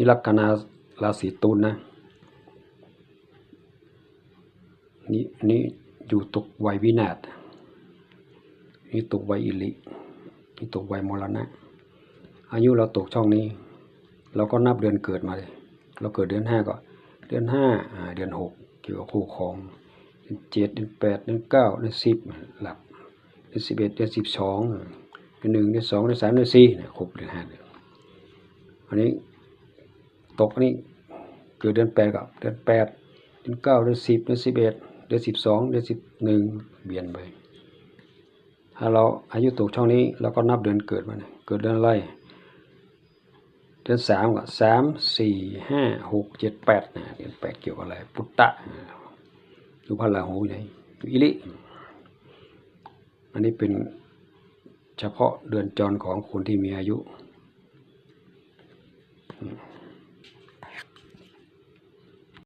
นี่ลัคนาราศีตุลนะนี่นี่อยู่ตกวัยวินาศนี่ตกวัยอิลินี่ตกวัยมรณะ อายุเราตกช่องนี้ เราก็นับเดือนเกิดมาเลยเราเกิดเดือนห้าก็ เดือนห้าเดือนหกเกี่ยวกับคู่ครองเดือนเจ็ดเดือนแปดเดือนเก้าเดือนสิบหลับเดือนสิบเอ็ดเดือนสิบสองเดือนหนึ่งเดือนสองเดือนสามเดือนสี่เนี่ยครบเดือนห้าเดือนอันนี้ ตกอันนี้เกิดเดือนแปดก็เดือนแปดเดือนเก้าเดือนสิบเดือนสิบเอ็ดเดือนสิบสองเดือนสิบหนึ่งเบียนไปถ้าเราอายุตกช่องนี้เราก็นับเดือนเกิดมาเนี่ยเกิดเดือนอะไรเดือนสามก็สามสี่ห้าหกเจ็ดแปดนะเดือนแปดเกี่ยวกับอะไรปุตตะอยู่พระราหูไงอยู่อิลิอันนี้เป็นเฉพาะเดือนจรของคนที่มีอายุ